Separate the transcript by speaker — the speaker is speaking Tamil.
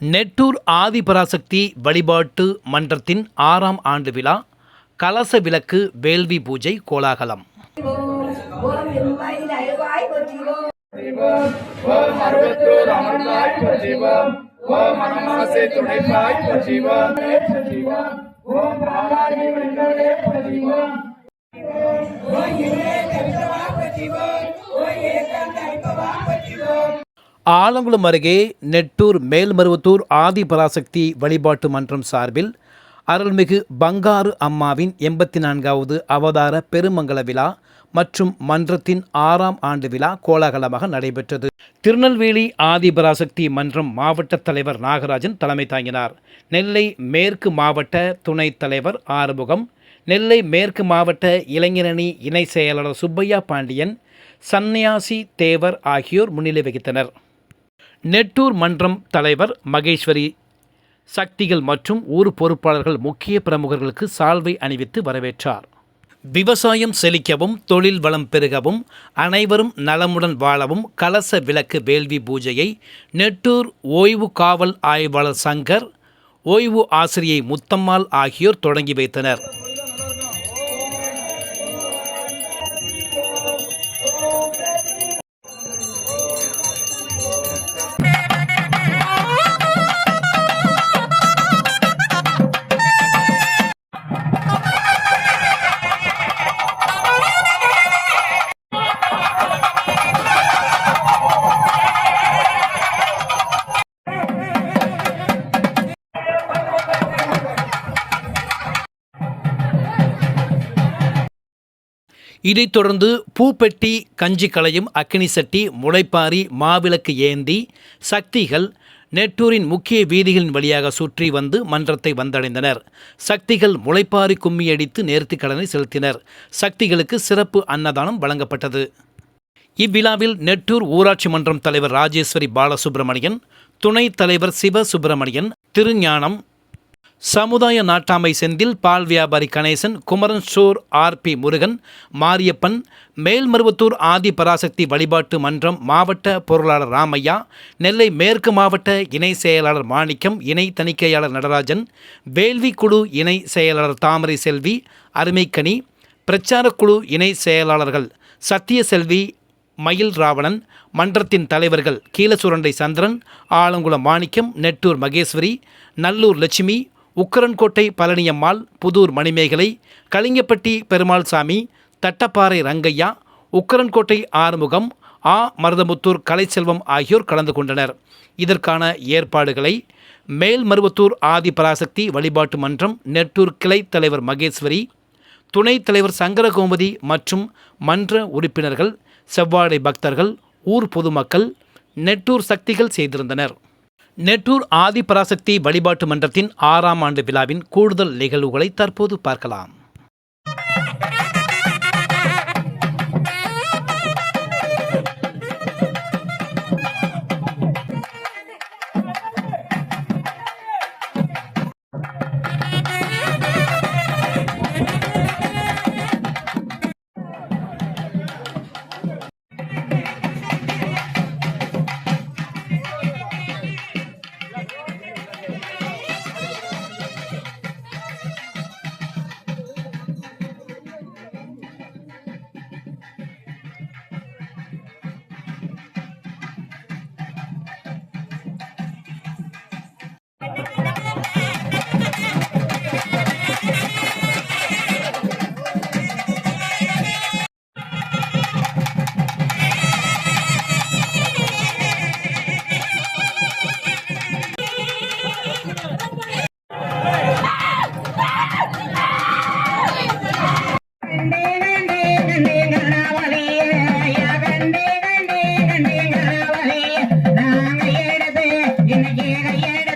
Speaker 1: நெட்டூர் ஆதிபராசக்தி வழிபாட்டு மன்றத்தின் ஆறாம் ஆண்டு விழா கலச விளக்கு வேள்வி பூஜை கோலாகலம்.
Speaker 2: ஓம்
Speaker 1: ஆலங்குளம் அருகே நெட்டூர் மேல்மருவத்தூர் ஆதிபராசக்தி வழிபாட்டு மன்றம் சார்பில் அருள்மிகு பங்காரு அம்மாவின் எண்பத்தி நான்காவது அவதார பெருமங்கல விழா மற்றும் மன்றத்தின் ஆறாம் ஆண்டு விழா கோலாகலமாக நடைபெற்றது. திருநெல்வேலி ஆதிபராசக்தி மன்றம் மாவட்ட தலைவர் நாகராஜன் தலைமை தாங்கினார். நெல்லை மேற்கு மாவட்ட துணைத் தலைவர் ஆறுமுகம் நெல்லை மேற்கு மாவட்ட இளைஞரணி இணை செயலாளர் சுப்பையா பாண்டியன் சன்னியாசி தேவர் ஆகியோர் முன்னிலை வகித்தனர். நெட்டூர் மன்றம் தலைவர் மகேஸ்வரி. சக்திகள் மற்றும் ஊர் பொறுப்பாளர்கள் முக்கிய பிரமுகர்களுக்கு சால்வை அணிவித்து வரவேற்றார். விவசாயம் செழிக்கவும் தொழில் வளம் பெருகவும் அனைவரும் நலமுடன் வாழவும் கலச விளக்கு வேள்வி பூஜையை நெட்டூர் ஓய்வு காவல் ஆய்வாளர் சங்கர் ஓய்வு ஆசிரியை முத்தம்மாள் ஆகியோர் தொடங்கி வைத்தனர். இதைத் தொடர்ந்து பூப்பெட்டி கஞ்சி களையும் அக்கினி சட்டி முளைப்பாரி மாவிளக்கு ஏந்தி சக்திகள் நெட்டூரின் முக்கிய வீதிகளின் வழியாக சுற்றி வந்து மன்றத்தை வந்தடைந்தனர். சக்திகள் முளைப்பாரி கும்மியடித்து நேர்த்திக்கடனை செலுத்தினர். சக்திகளுக்கு சிறப்பு அன்னதானம் வழங்கப்பட்டது. இவ்விழாவில் நெட்டூர் ஊராட்சி மன்றம் தலைவர் ராஜேஸ்வரி பாலசுப்ரமணியன் துணைத் தலைவர் சிவ சுப்பிரமணியன் திருஞானம் சமுதாய நாட்டாமை செந்தில் பால் வியாபாரி கணேசன் குமரன் ஸ்டோர் ஆர்பி முருகன் மாரியப்பன் மேல்மருவத்தூர் ஆதி பராசக்தி வழிபாட்டு மன்றம் மாவட்ட பொருளாளர் ராமையா நெல்லை மேற்கு மாவட்ட இணை செயலாளர் மாணிக்கம் இணை தணிக்கையாளர் நடராஜன் வேள்வி குழு இணை செயலாளர் தாமரை செல்வி அருமைக்கனி பிரச்சாரக்குழு இணை செயலாளர்கள் சத்தியசெல்வி மயில் ராவணன் மன்றத்தின் தலைவர்கள் கீழசுரண்டை சந்திரன் ஆலங்குளம் மாணிக்கம் நெட்டூர் மகேஸ்வரி நல்லூர் லட்சுமி உக்கரன்கோட்டை பழனியம்மாள் புதூர் மணிமேகலை கலிங்கப்பட்டி பெருமாள் சாமி தட்டப்பாறை ரங்கையா உக்கரன்கோட்டை ஆறுமுகம் ஆ. மருதமுத்தூர் கலைச்செல்வம் ஆகியோர் கலந்து கொண்டனர். இதற்கான ஏற்பாடுகளை மேல்மருவத்தூர் ஆதி பராசக்தி வழிபாட்டு மன்றம் நெட்டூர் கிளை தலைவர் மகேஸ்வரி துணைத் தலைவர் சங்கரகோமதி மற்றும் மன்ற உறுப்பினர்கள் செவ்வாடை பக்தர்கள் ஊர் பொதுமக்கள் நெட்டூர் சக்திகள் செய்திருந்தனர். நெட்டூர் ஆதிபராசக்தி வழிபாட்டு மன்றத்தின் ஆறாம் ஆண்டு விழாவின் கூடுதல் நிகழ்வுகளை தற்போது பார்க்கலாம்.
Speaker 3: கணபதி